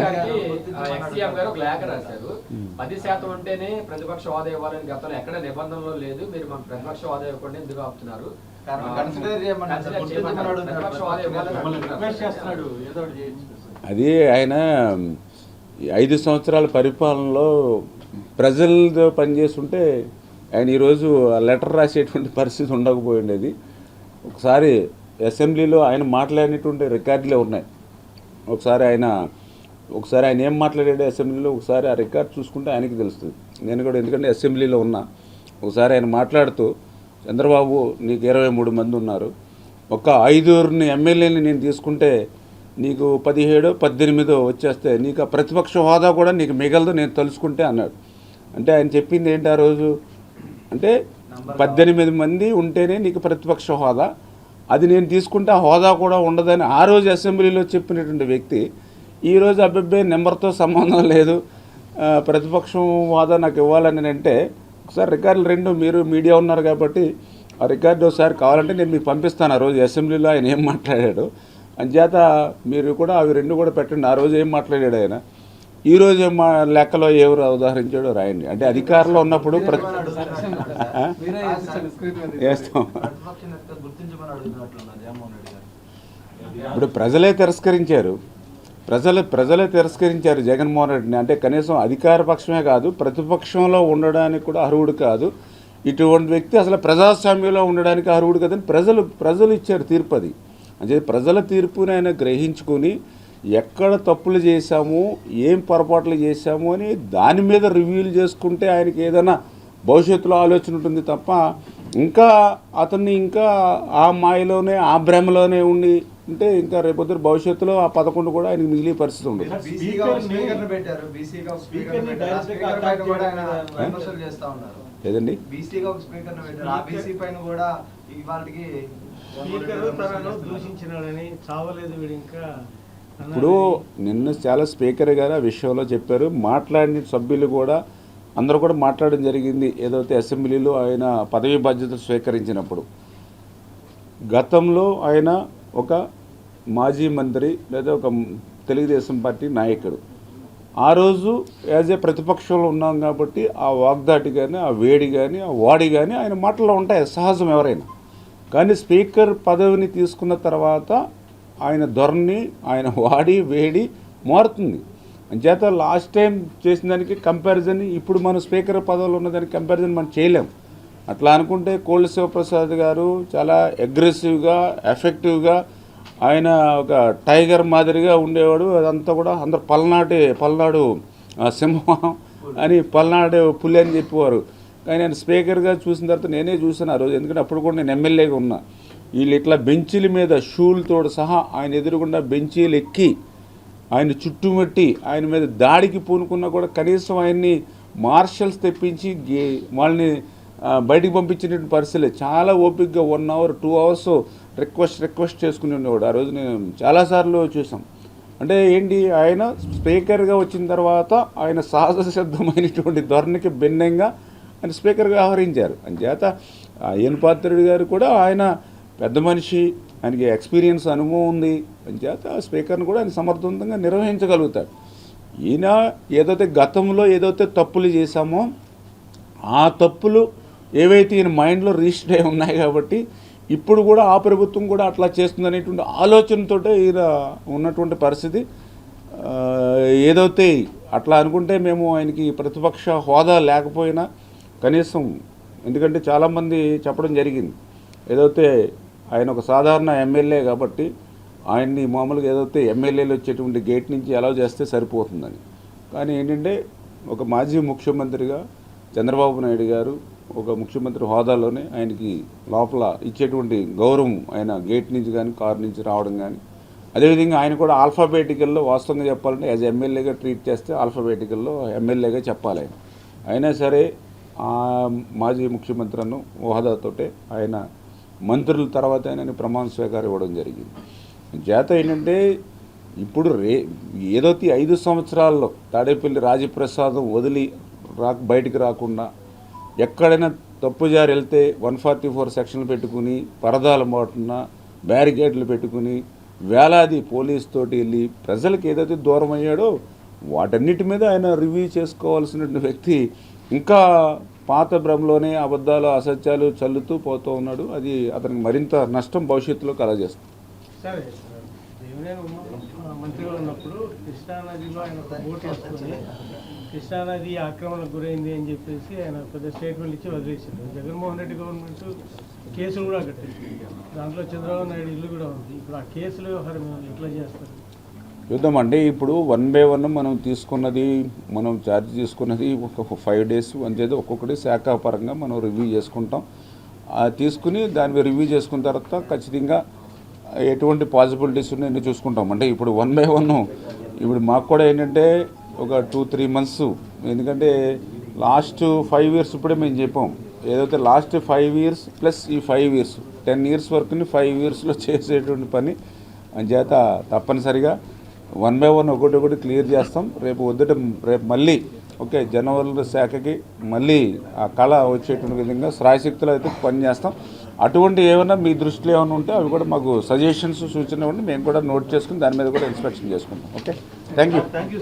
గారికి గారు ఒక లేఖ రాశారు. పది శాతం ఉంటేనే ప్రతిపక్ష హోదా ఇవ్వాలని గతంలో ఎక్కడ నిబంధనలు లేదు. మీరు మన ప్రతిపక్ష హోదా ఇవ్వకుండా ఎందుకు ఆపుతున్నారు? అది ఆయన ఐదు సంవత్సరాల పరిపాలనలో ప్రజలతో పనిచేస్తుంటే ఆయన ఈరోజు ఆ లెటర్ రాసేటువంటి పరిస్థితి ఉండకపోయి ఉండేది ఒకసారి అసెంబ్లీలో ఆయన మాట్లాడినటువంటి రికార్డులే ఉన్నాయి. ఒకసారి ఆయన ఒకసారి ఆయన ఏం మాట్లాడాడు అసెంబ్లీలో ఒకసారి ఆ రికార్డ్ చూసుకుంటే ఆయనకి తెలుస్తుంది. నేను కూడా ఎందుకంటే అసెంబ్లీలో ఉన్నా. ఒకసారి ఆయన మాట్లాడుతూ చంద్రబాబు నీకు ఇరవై మూడు మంది ఉన్నారు. ఒక ఐదుగురిని ఎమ్మెల్యేని నేను తీసుకుంటే నీకు పదిహేడో పద్దెనిమిదో వచ్చేస్తే నీకు ఆ ప్రతిపక్ష హోదా కూడా నీకు మిగలదు నేను తలుచుకుంటే అన్నాడు. అంటే ఆయన చెప్పింది ఏంటి ఆ రోజు? అంటే పద్దెనిమిది మంది ఉంటేనే నీకు ప్రతిపక్ష హోదా. అది నేను తీసుకుంటే హోదా కూడా ఉండదని ఆ రోజు అసెంబ్లీలో చెప్పినటువంటి వ్యక్తి ఈరోజు అబ్బాయి నెంబర్తో సంబంధం లేదు. ప్రతిపక్షం హోదా నాకు ఇవ్వాలని అంటే ఒకసారి రికార్డులు రెండు మీరు మీడియా ఉన్నారు కాబట్టి ఆ రికార్డు ఒకసారి కావాలంటే నేను మీకు పంపిస్తాను ఆ రోజు. అసెంబ్లీలో ఆయన ఏం మాట్లాడాడు? అంచేత మీరు కూడా అవి రెండు కూడా పెట్టండి. ఆ రోజు ఏం మాట్లాడాడు ఆయన? ఈ రోజు మా లెక్కలో ఎవరు ఉదాహరించాడో రాయండి. అంటే అధికారంలో ఉన్నప్పుడు. వేస్తాం. ఇప్పుడు ప్రజలే తిరస్కరించారు. ప్రజలు ప్రజలే తిరస్కరించారు జగన్మోహన్ రెడ్డిని. అంటే కనీసం అధికార పక్షమే కాదు ప్రతిపక్షంలో ఉండడానికి కూడా అర్హుడు కాదు. ఇటువంటి వ్యక్తి అసలు ప్రజాస్వామ్యంలో ఉండడానికి అర్హుడు కాదని ప్రజలు ప్రజలు ఇచ్చారు తీర్పు అది అంటే ప్రజల తీర్పుని ఆయన గ్రహించుకొని ఎక్కడ తప్పులు చేశాము ఏం పొరపాట్లు చేశాము అని దాని మీద రివ్యూలు చేసుకుంటే ఆయనకి ఏదైనా భవిష్యత్తులో ఆలోచన ఉంటుంది తప్ప ఇంకా అతన్ని ఇంకా ఆ మాయలోనే ఆ భ్రమలోనే ఉండి ఉంటే ఇంకా రేపొద్దు భవిష్యత్తులో ఆ పదకొండు కూడా ఆయనకి మిగిలే పరిస్థితి ఉన్నారు. లేదండి బీసీగా ఒక స్పీకర్ని పెట్టారు. ఆ బీసీ పైన కూడా ఇవాళకి స్పీకర్ తనను దూషించినాడని చావలేదు వీడు ఇంకా. అన్నాడు. ఇప్పుడు నిన్న చాలా స్పీకర్ గారు ఆ విషయంలో చెప్పారు. మాట్లాడిన సభ్యులు కూడా అందరూ కూడా మాట్లాడడం జరిగింది. ఏదైతే అసెంబ్లీలో ఆయన పదవి బాధ్యతలు స్వీకరించినప్పుడు గతంలో ఆయన ఒక మాజీ మంత్రి లేదా ఒక తెలుగుదేశం పార్టీ నాయకుడు. ఆ రోజు యాజ్ ఏ ప్రతిపక్షంలో ఉన్నాం కాబట్టి ఆ వాగ్దాటి కానీ ఆ వేడి కానీ ఆ వాడి కానీ ఆయన మాటల్లో ఉంటాయి సహజం ఎవరైనా. కానీ స్పీకర్ పదవిని తీసుకున్న తర్వాత ఆయన ధోరణి ఆయన వాడి వేడి మారుతుంది. అంచేత లాస్ట్ టైం చేసిన దానికి కంపారిజన్ ఇప్పుడు మన స్పీకర్ పదవిలో ఉన్న దానికి కంపారిజన్ మనం చేయలేము అట్లా అనుకుంటే కోళ్ళ శివప్రసాద్ గారు చాలా అగ్రెసివ్గా ఎఫెక్టివ్గా ఆయన ఒక టైగర్ మాదిరిగా ఉండేవాడు. అదంతా కూడా అందరు పల్నాటి పల్నాడు ఆ, సింహం అని పల్నాడు పులి అని చెప్పేవారు. కానీ నేను స్పీకర్గా చూసిన తర్వాత నేనే చూసాను ఆ రోజు. ఎందుకంటే అప్పుడు కూడా నేను ఎమ్మెల్యేగా ఉన్నా. వీళ్ళు ఇట్లా బెంచీల మీద షూలతో సహా ఆయన ఎదురుగుండా బెంచీలు ఎక్కి ఆయన చుట్టుముట్టి ఆయన మీద దాడికి పూనుకున్నా కూడా కనీసం ఆయన్ని మార్షల్స్ తెప్పించి వాళ్ళని బయటికి పంపించినటువంటి పరిస్థితులే. చాలా ఓపికగా one hour two hours request request చేసుకుని ఉండేవాడు. ఆ రోజు నేను చాలాసార్లు చూసాం అంటే ఏంటి ఆయన స్పీకర్గా వచ్చిన తర్వాత ఆయన సహజ సిద్ధమైనటువంటి ధోరణికి భిన్నంగా ఆయన స్పీకర్గా వ్యవహరించారు. అంచేత అయ్యన్ పాత్రుడు గారు కూడా ఆయన పెద్ద మనిషి ఆయనకి ఎక్స్పీరియన్స్ అనుభవం ఉంది. అంచేత ఆ స్పీకర్ని కూడా ఆయన సమర్థవంతంగా నిర్వహించగలుగుతాడు. ఈయన ఏదైతే గతంలో ఏదైతే తప్పులు చేశామో ఆ తప్పులు ఏవైతే ఈయన మైండ్లో రిజిస్టర్ అయి ఉన్నాయి కాబట్టి ఇప్పుడు కూడా ఆ ప్రభుత్వం కూడా అట్లా చేస్తుంది అనేటువంటి ఆలోచనతో ఈయన ఉన్నటువంటి పరిస్థితి. ఏదైతే అట్లా అనుకుంటే మేము ఆయనకి ప్రతిపక్ష హోదా లేకపోయినా కనీసం ఎందుకంటే చాలామంది చెప్పడం జరిగింది. ఏదైతే ఆయన ఒక సాధారణ ఎమ్మెల్యే కాబట్టి ఆయన్ని మామూలుగా ఏదైతే ఎమ్మెల్యేలు వచ్చేటువంటి గేట్ నుంచి అలౌ చేస్తే సరిపోతుందని. కానీ ఏంటంటే ఒక మాజీ ముఖ్యమంత్రిగా చంద్రబాబు నాయుడు గారు ఒక ముఖ్యమంత్రి హోదాలోనే ఆయనకి లోపల ఇచ్చేటువంటి గౌరవం ఆయన గేట్ నుంచి కానీ కారు నుంచి రావడం కానీ అదేవిధంగా ఆయన కూడా ఆల్ఫాబేటికల్లో వాస్తవంగా చెప్పాలంటే యాజ్ ఎమ్మెల్యేగా ట్రీట్ చేస్తే ఆల్ఫాబేటికల్లో ఎమ్మెల్యేగా చెప్పాలి ఆయన. అయినా సరే మాజీ ముఖ్యమంత్రిను హోదాతోటే ఆయన మంత్రుల తర్వాత ఆయన ప్రమాణ స్వీకారం ఇవ్వడం జరిగింది. చేత ఏంటంటే ఇప్పుడు రే ఏదైతే ఐదు సంవత్సరాల్లో తాడేపల్లి రాజప్రసాదం వదిలి రా బయటికి రాకుండా ఎక్కడైనా తప్పుజారి వెళ్తే వన్ ఫార్టీ ఫోర్ సెక్షన్లు పెట్టుకుని పరదాల మోటున బ్యారికేడ్లు పెట్టుకుని వేలాది పోలీస్ తోటి వెళ్ళి ప్రజలకు ఏదైతే దూరం అయ్యాడో వాటన్నిటి మీద ఆయన రివ్యూ చేసుకోవాల్సిన వ్యక్తి ఇంకా పాత భ్రమలోనే అబద్ధాలు అసత్యాలు చల్లుతూ పోతూ ఉన్నాడు. అది అతనికి మరింత నష్టం భవిష్యత్తులో కలగజేస్తుంది. మంత్రిగా ఉన్నప్పుడు కృష్ణానదిలో ఆయన ఒక బోట్ వేసుకొని కృష్ణానది ఆక్రమణకు గురైంది అని చెప్పేసి ఆయన పెద్ద స్టేట్మెంట్ ఇచ్చి వదిలేసాడు జగన్మోహన్ రెడ్డి గవర్నమెంట్ కేసులు కూడా కట్టింది. దాంట్లో చంద్రబాబు నాయుడు ఇల్లు కూడా ఉంది. ఇప్పుడు ఆ కేసుల వ్యవహారం ఎట్లా చేస్తారు? చూద్దాం అంటే ఇప్పుడు వన్ బై వన్ మనం తీసుకున్నది మనం ఛార్జ్ తీసుకున్నది ఒక ఫైవ్ డేస్ అంతేదో. ఒక్కొక్కటి శాఖాపరంగా మనం రివ్యూ చేసుకుంటాం. ఆ తీసుకుని దాని మీద రివ్యూ చేసుకున్న తర్వాత ఖచ్చితంగా ఎటువంటి పాసిబిలిటీస్ ఉన్నాయని చూసుకుంటాం. అంటే ఇప్పుడు వన్ బై వన్ ఇప్పుడు మాకు కూడా ఏంటంటే ఒక టూ త్రీ మంత్స్ ఎందుకంటే లాస్ట్ ఫైవ్ ఇయర్స్ ఇప్పుడే మేము చెప్పాం. ఏదైతే లాస్ట్ ఫైవ్ ఇయర్స్ ప్లస్ ఈ ఫైవ్ ఇయర్స్ టెన్ ఇయర్స్ వరకుని ఫైవ్ ఇయర్స్లో చేసేటువంటి పని. చేత తప్పనిసరిగా వన్ బై వన్ ఒకటి ఒకటి క్లియర్ చేస్తాం. రేపు వద్దుట రేపు మళ్ళీ ఓకే జనవరుల శాఖకి మళ్ళీ ఆ కళ వచ్చేటువంటి విధంగా శ్రాయశక్తులు అయితే పని చేస్తాం అటువంటి ఏమైనా మీ దృష్టిలో ఏమైనా ఉంటే అవి కూడా మాకు సజెషన్స్ సూచన ఉండి మేము కూడా నోట్ చేసుకుని దాని మీద కూడా ఇన్స్పెక్షన్ చేసుకుంటాం. Okay thank you thank you